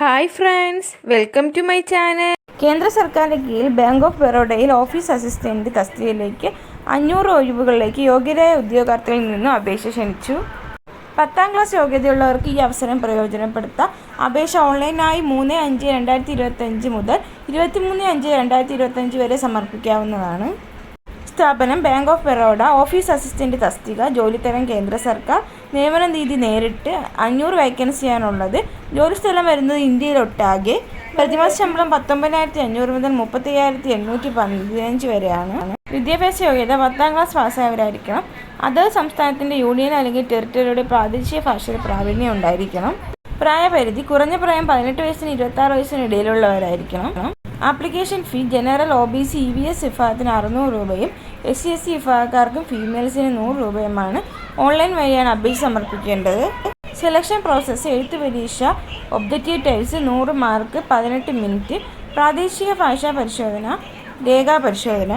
Hi friends welcome to my channel. കേന്ദ്ര സർക്കാരിന്റെ കീഴിൽ ബാങ്ക് ഓഫ് ബറോഡയിൽ ഓഫീസ് അസിസ്റ്റന്റ് തസ്തികയിലേക്ക് അഞ്ഞൂറ് ഒഴിവുകളിലേക്ക് യോഗ്യരായ ഉദ്യോഗാർത്ഥികളിൽ നിന്നും അപേക്ഷ ക്ഷണിച്ചു. പത്താം ക്ലാസ് യോഗ്യതയുള്ളവർക്ക് ഈ അവസരം പ്രയോജനപ്പെടുത്താം അപേക്ഷ ഓൺലൈനായി മൂന്ന് അഞ്ച് രണ്ടായിരത്തി ഇരുപത്തഞ്ച് മുതൽ ഇരുപത്തിമൂന്ന് അഞ്ച് രണ്ടായിരത്തി ഇരുപത്തഞ്ച് വരെ സമർപ്പിക്കാവുന്നതാണ്. സ്ഥാപനം bank of Baroda office assistant തസ്തിക ജോലിത്തരം കേന്ദ്ര സർക്കാർ നിയമന നീതി നേരിട്ട് അഞ്ഞൂറ് വേക്കൻസിയാണുള്ളത് ജോലിസ്ഥലം വരുന്നത് ഇന്ത്യയിലൊട്ടാകെ പ്രതിമാസ ശമ്പളം പത്തൊമ്പതിനായിരത്തി അഞ്ഞൂറ് മുതൽ മുപ്പത്തയ്യായിരത്തി എണ്ണൂറ്റി പതിനഞ്ച് വരെയാണ്. വിദ്യാഭ്യാസ യോഗ്യത പത്താം ക്ലാസ് പാസ്സായവരായിരിക്കണം അതത് സംസ്ഥാനത്തിന്റെ യൂണിയൻ അല്ലെങ്കിൽ ടെറിട്ടറിയുടെ പ്രാദേശിക ഭാഷയിൽ പ്രാവീണ്യം ഉണ്ടായിരിക്കണം. പ്രായപരിധി കുറഞ്ഞ പ്രായം പതിനെട്ട് വയസ്സിന് ഇരുപത്തി ആറ് വയസ്സിന് ഇടയിലുള്ളവരായിരിക്കണം application fee general O B C E V S വിഭാഗത്തിന് അറുന്നൂറ് രൂപയും എസ് സി എസ് സി വിഭാഗക്കാർക്കും ഫീമെയിൽസിന് നൂറ് രൂപയുമാണ് ഓൺലൈൻ വഴിയാണ് അപേക്ഷ സമർപ്പിക്കേണ്ടത്. സെലക്ഷൻ പ്രോസസ്സ് എഴുത്ത് പരീക്ഷ ഒബ്ജക്റ്റീവ് ടൈൽസ് നൂറ് മാർക്ക് പതിനെട്ട് മിനിറ്റ് പ്രാദേശിക ഭാഷാ പരിശോധന രേഖാ പരിശോധന.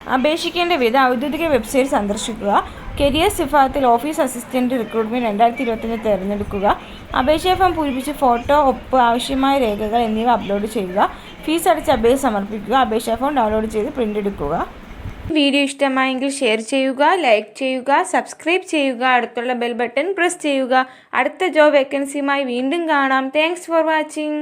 അപേക്ഷിക്കേണ്ട വിധ ഔദ്യോഗിക വെബ്സൈറ്റ് സന്ദർശിക്കുക. കരിയർ സിഫാത്തിൽ ഓഫീസ് അസിസ്റ്റന്റ് റിക്രൂട്ട്മെന്റ് രണ്ടായിരത്തി ഇരുപത്തിന് തിരഞ്ഞെടുക്കുക. അപേക്ഷാ ഫോം പൂരിപ്പിച്ച് ഫോട്ടോ ഒപ്പ് ആവശ്യമായ രേഖകൾ എന്നിവ അപ്ലോഡ് ചെയ്യുക. ഫീസ് അടച്ച് അപേക്ഷ സമർപ്പിക്കുക അപേക്ഷാ ഫോം ഡൗൺലോഡ് ചെയ്ത് പ്രിന്റ് എടുക്കുക. വീഡിയോ ഇഷ്ടമായെങ്കിൽ ഷെയർ ചെയ്യുക ലൈക്ക് ചെയ്യുക സബ്സ്ക്രൈബ് ചെയ്യുക അടുത്തുള്ള ബെൽ ബട്ടൺ പ്രസ് ചെയ്യുക. അടുത്ത ജോബ് വേക്കൻസിയുമായി വീണ്ടും കാണാം. Thanks for watching